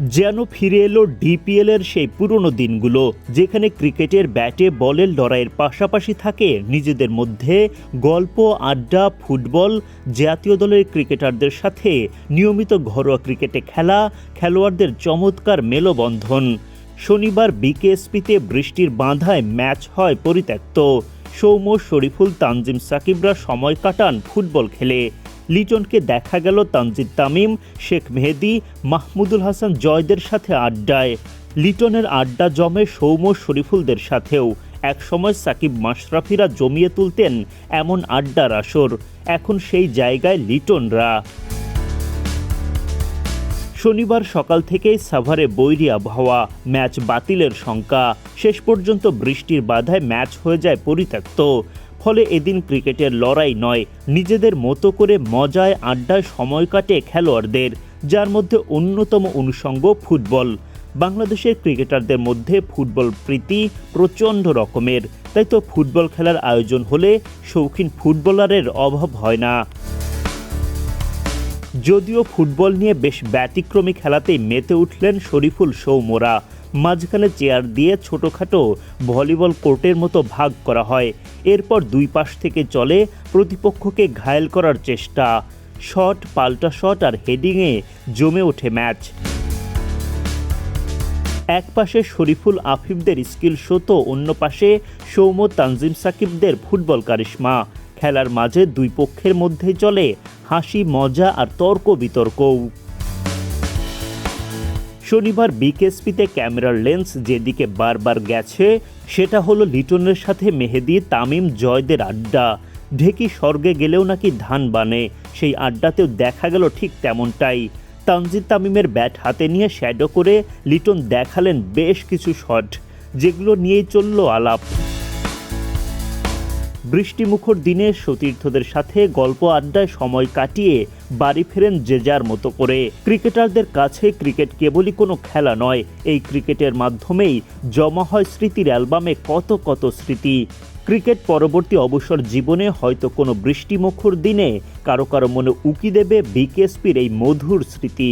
যেন ফিরে এলো ডিপিএল এর সেই পুরনো দিনগুলো, যেখানে ক্রিকেটের ব্যাটে বলের লড়াইয়ের পাশাপাশি থাকে নিজেদের মধ্যে গল্প, আড্ডা, ফুটবল, জাতীয় দলের ক্রিকেটারদের সাথে নিয়মিত ঘরোয়া ক্রিকেটে খেলা, খেলোয়াড়দের চমৎকার মেলবন্ধন। শনিবার বিকেএসপিতে বৃষ্টির বাঁধায় ম্যাচ হয় পরিত্যক্ত। সৌম্য, শরীফুল, তানজিম, সাকিবরা সময় কাটান ফুটবল খেলে। লিটনকে দেখা গেল তানজিদ তামিম, শেখ মেহেদি, মাহমুদুল হাসান জয়দের সাথে আড্ডায়। লিটনের আড্ডা জমে সৌম্য শরীফুলদের সাথেও। একসময় সাকিব মাশরাফিরা জমিয়ে তুলতেন এমন আড্ডার আসর। এখন সেই জায়গায় লিটনরা। শনিবার সকাল থেকেই সাভারে বৈরী আবহাওয়া, ম্যাচ বাতিলের শঙ্কা। শেষ পর্যন্ত বৃষ্টির বাধায় ম্যাচ হয়ে যায় পরিত্যক্ত। ফলে এদিন ক্রিকেটের লড়াই নয়, নিজেদের মতো করে মজায় আড্ডায় সময় কাটে খেলোয়াড়দের, যার মধ্যে অন্যতম অনুষঙ্গ ফুটবল। বাংলাদেশের ক্রিকেটারদের মধ্যে ফুটবল প্রীতি প্রচণ্ড রকমের, তাই তো ফুটবল খেলার আয়োজন হলে শৌখিন ফুটবলারের অভাব হয় না। যদিও ফুটবল নিয়ে বেশ ব্যতিক্রমী খেলাতেই মেতে উঠলেন শরীফুল সৌমরা মাঝখানে চেয়ার দিয়ে ছোটোখাটো ভলিবল কোর্টের মতো ভাগ করা হয়। এরপর দুই পাশ থেকে চলে প্রতিপক্ষকে ঘায়েল করার চেষ্টা। শট, পাল্টা শট আর হেডিংয়ে জমে ওঠে ম্যাচ। এক পাশে শরীফুল আফিফদের স্কিল শো তো অন্য পাশে সৌম্য তানজিম সাকিবদের ফুটবল কারিশমা। খেলার মাঝে দুই পক্ষের মধ্যে চলে হাসি, মজা আর তর্ক বিতর্কও শনিবার বিকেএসপিতে ক্যামেরার লেন্স যেদিকে বারবার গেছে, সেটা হলো লিটনের সাথে মেহেদি, তামিম, জয়দের আড্ডা। ঢেকি স্বর্গে গেলেও নাকি ধান বানে, সেই আড্ডাতেও দেখা গেল ঠিক তেমনটাই। তানজিদ তামিমের ব্যাট হাতে নিয়ে শ্যাডো করে লিটন দেখালেন বেশ কিছু শট, যেগুলো নিয়েই চলল আলাপ। বৃষ্টিমুখর দিনে সতীর্থদের সাথে গল্প আড্ডায় সময় কাটিয়ে বাড়ি ফেরেন যে যার মতো করে। ক্রিকেটারদের কাছে ক্রিকেট কেবলই কোনো খেলা নয়, এই ক্রিকেটের মাধ্যমেই জমা হয় স্মৃতির অ্যালবামে কত কত স্মৃতি। ক্রিকেট পরবর্তী অবসর জীবনে হয়তো কোনো বৃষ্টিমুখর দিনে কারও কারও মনে উকি দেবে বিকেএসপির এই মধুর স্মৃতি।